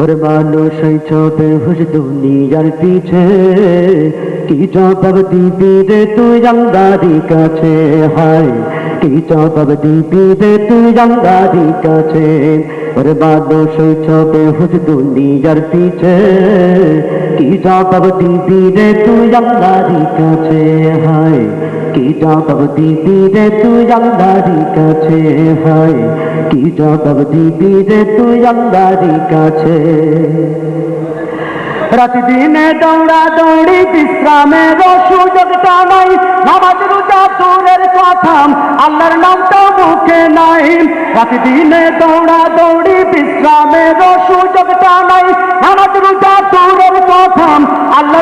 ওর মানুষ ছবে হুস দুনিয়ার পিছে। কি জবাব দিবি রে তুই আল্লাহরি কাছে? হায়, কি জবাব দিবি রে তুই আল্লাহরি কাছে? ওর মানুষ ছবে হুস দুনিয়ার পিছে। কি জবাব দিবি রে তুই আল্লাহরি কাছে? হায় কি জবাব দিবি রে তুই আল্লাহরি কাছে? হায়, কি জবাব দিবি রে তুই আল্লাহরি কাছে? রাত দিনে দৌড়া দৌড়ি বিশ্রামের সুযোগটা নাই। নামাজ রোজা দূরের কথা, আল্লাহর নামটা মুখে নাই। রাত দিনে দৌড়া দৌড়ি বিশ্রামের সুযোগটা নাই। নামাজ রোজা দূরের কথা নাই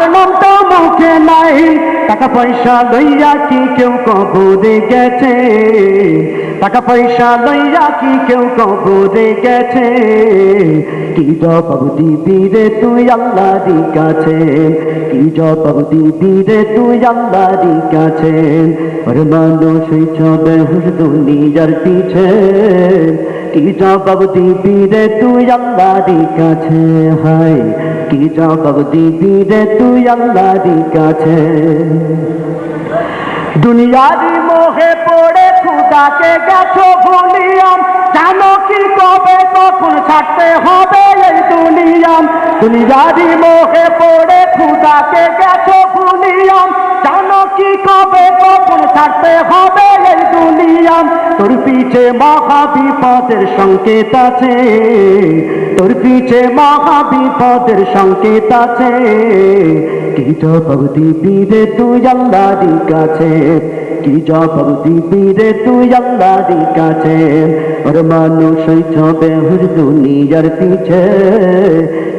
টাকা পয়সা লইয়া কি কেউ কবরে গেছে? টাকা পয়সা লইয়া কি কেউ কবরে গেছে? কি জবাব দিবি রে তুই আল্লাহরি কাছে? কি জবাব দিবি রে তুই আল্লাহরি কাছে? আর মানুষ ছবে হুস দুনিয়ার পিছে। কি জবাব দিবি রে তুই আল্লাহরি কাছে? হায়, কি জবাব দিবি রে তুই কাছে? মোহে পড়ে খুদাকে গেছো ভুলিয়াম জানো কি কবে কখন ছাড়তে হবে এই দুনিয়াম দুনিয়ারি মোহে পড়ে খুদাকে গেছো ভুলিয়াম জানো কি কবে ছাড়তে হবে এই দুনিয়াম তোর পিছে মহা সংকেত আছে। তোর পিছে মহা সংকেত আছে। কি জবাব দিবি রে তুই আল্লাহরি কাছে? কি জবাব দিবি রে তুই আল্লাহরি কাছে? ওর মানুষ ছবে হুর দুনিয়ার পিছে।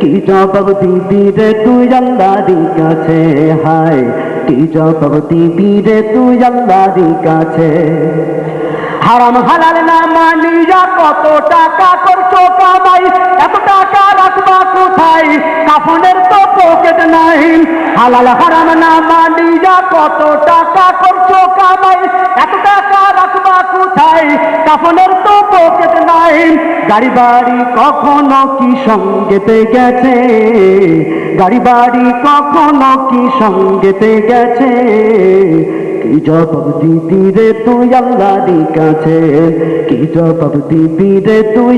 কি জবাব দিবি রে তুই আল্লাহরি কাছে? হায়, কি জবাব দিবি রে তুই আল্লাহরি কাছে? হারাম হালাল না মানিয়া কত টাকা করছ কামাই? এত টাকা রাখবা কোথায়? কাফনের তো পকেট নাই। হালাল হারাম না মানিয়া কত টাকা করছ কামাই? এত টাকা রাখবা কোথায়? কাফনের তো গাড়ি বাড়ি কখনো কি সঙ্গেতে গেছে? গাড়ি বাড়ি কখনো কি সঙ্গেতে গেছে? কি জবাব দিবি রে তুই আল্লাহরি কাছে? কি জবাব রে তুই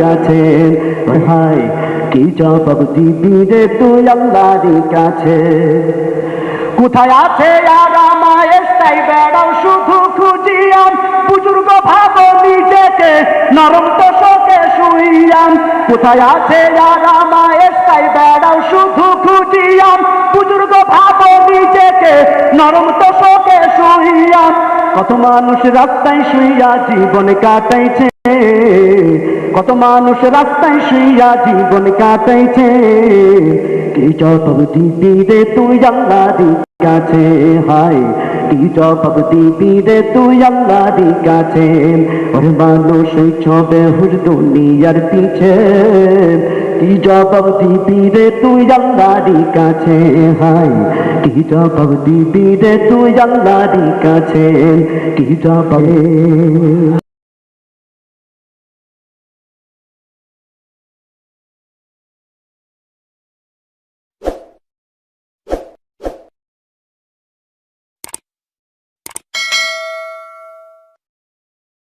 কাছে? কি জবাব রে তুই কাছে? কোথায় আছে তাই বেড়াও, শুধু খুঁজিয়াম। বুজুর্গ ভাবো নিজেকে, নরম শুইয়াম কোথায় আছে আমায় তাই বেড়াও, শুধু খুঁজিয়াম বুজুর্গ নিজেকে, নরম তোষকে শুইয়াম। কত মানুষ রাস্তায় শুইয়া জীবন কাটাইছে। কত মানুষ রাস্তায় শুইয়া জীবন কাটাইছে। কি জবাব দিবি রে তুই আল্লাহরি কাছে, হায়। জবাব দিবি রে তুই আল্লাহরি কাছে। ওর মানুষ ছবে হুর দুনিয়ার পিছে। কি জবাব দিবি রে তুই আল্লাহরি কাছে। হাই কি জবাব দিবি রে তুই আল্লাহরি কাছে। কি জবাব